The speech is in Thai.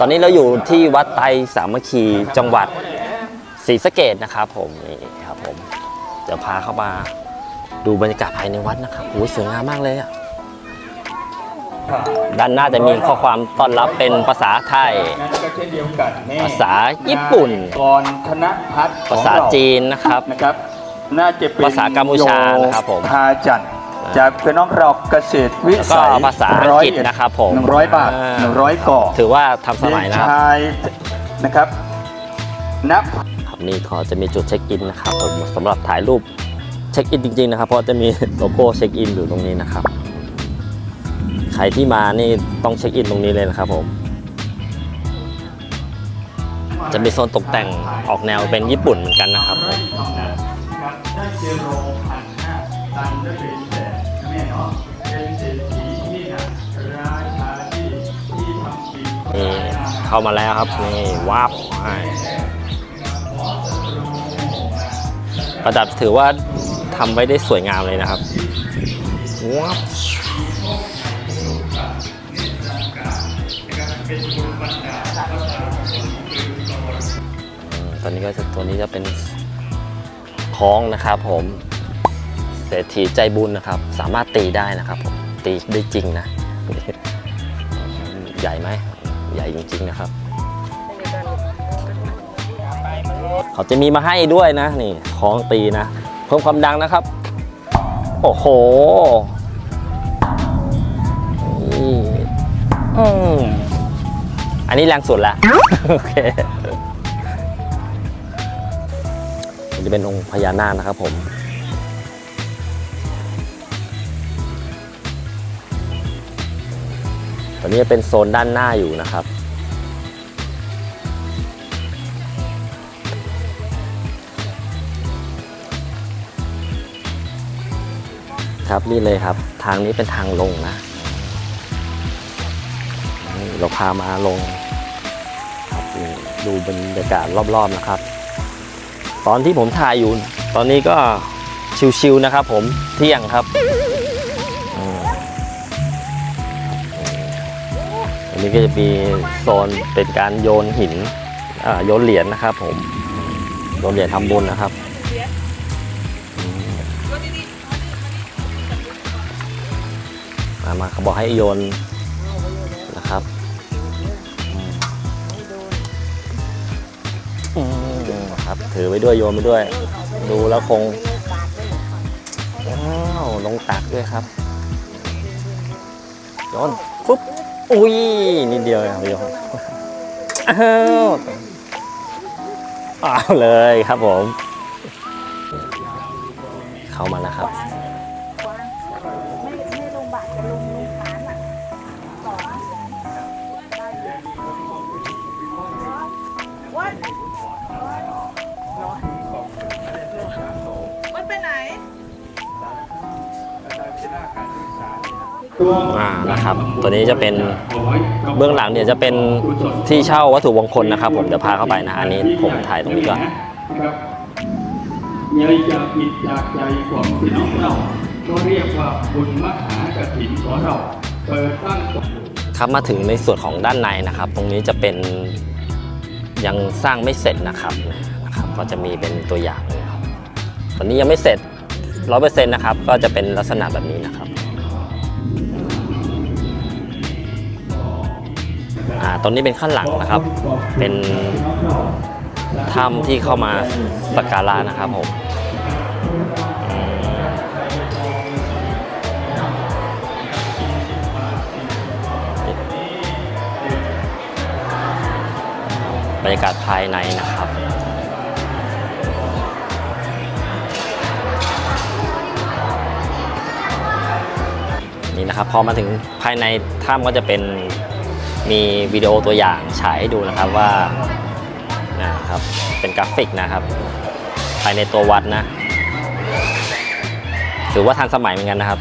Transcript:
ตอนนี้เราอยู่ที่วัดไตรสามัคคีจังหวัดศรีสะเกดนะครับผมนี่ครับผมจะพาเข้ามาดูบรรยากาศภายในวัดนะครับโอ้ยสวยงามมากเลยอะด้านหน้าจะมีข้อความต้อนรับเป็นภาษาไทยนั้นก็เช่นเดียวกันนี่ภาษาญี่ปุ่นกรธนพัฒน์ของภาษาเรจีนนะครับนะครับน่าจะเป็นภาษากัมพูชานะครับผมโยพาจันทร์ จากพี่น้องเราเกษตรวิแล้วก็สัยภาษาอังกฤษนะครับผมหนึ่งร้อยบาทอ่า หนึ่งร้อยก่อถือว่าทำสมัยนะครับชายนะครับนับ ครับนี่ก็จะมีจุดเช็คอินนะครับผมสำหรับถ่ายรูปเช็คอินจริงๆนะครับ เพราะจะมีโลโก้เช็คอินอยู่ตรงนี้นะครับ ใครที่มานี่ต้องเช็คอินตรงนี้เลยนะครับผม จะมีโซนตกแต่งออกแนวเป็นญี่ปุ่นเหมือนกันนะครับผมครับได้เจโรพันห้าตันได้เป็นแสนนะแม่ เนาะเป็นเศรษฐีที่นะราชาที่ที่ทำกินนี่เข้ามาแล้วครับนี่ว้าบประดับถือว่าทำไว้ได้สวยงามเลยนะครับว้าบตอนนี้ก็จะตัวนี้จะเป็นคล้องนะครับผม ศรษฐีใจบุญนะครับ สามารถตีได้นะครับผมตีได้จริงนะใหญ่ไหมใหญ่จริง ๆนะครับ เขาจะมีมาให้ด้วยนะนี่คล้องตีนะเพิ่มความดังนะครับ โอ้โหอันนี้แรงสุดล้วโอเคจะเป็นองค์พญานาคนะครับผม ตอนนี้เป็นโซนด้านหน้าอยู่นะครับ ครับนี่เลยครับ ทางนี้เป็นทางลงนะนี่เราพามาลงครับดูบรรยากาศรอบๆนะครับ ตอนที่ผมถ่ายอยู่ ตอนนี้ก็ชิวๆนะครับ ผมเที่ยงครับ อันนี้ก็จะมีโซนเป็นการโยนหินโยนเหรียญนะครับผมโยนเหรียญทำบุญนะครับ มามาเขาบอกให้โยนนะครับอือครับ ถือไว้ด้วยโยนไปด้วย ดูแล้วคงว้าวลงตักด้วยครับโยนปุ๊บ อุ้ยนิดเดียวเองครับโยมอ้าวอ้าวเลยครับผม เข้ามาแล้วครับม่ไม่ลงบาทจะลงลงฐานอะวัดวัดไปไหน อ่านะครับ ตัวนี้จะเป็นเบื้องหลังเนี่ยจะเป็นที่เช่าวัตถุมงคลนะครับ ผมเดี๋ยวพาเข้าไปนะอันนี้ผมถ่ายตรงนี้ก่อนครับใหญ่จากจิตจากใจของพี่น้องเราก็เรียกว่าบุญมหากฐินของเราเปิดตั้งครับมาถึงในส่วนของด้านในนะครับ ตรงนี้จะเป็นยังสร้างไม่เสร็จนะครับนะครับ ก็จะมีเป็นตัวอย่างเลยครับตอนนี้ยังไม่เสร็จร้อยเปอร์เซ็นต์นะครับ ก็จะเป็นลักษณะแบบนี้นะครับ อ่าตรงนี้เป็นข้างหลังนะครับ เป็นถ้ำที่เข้ามาสักการะนะครับผมบรรยากาศภายในนะครับ นี่นะครับพอมาถึงภายในถ้ำก็จะเป็น มีวิดีโอตัวอย่างฉายให้ดูนะครับว่านะครับเป็นกราฟิกนะครับภายในตัววัดนะถือว่าทันสมัยเหมือนกันนะครับ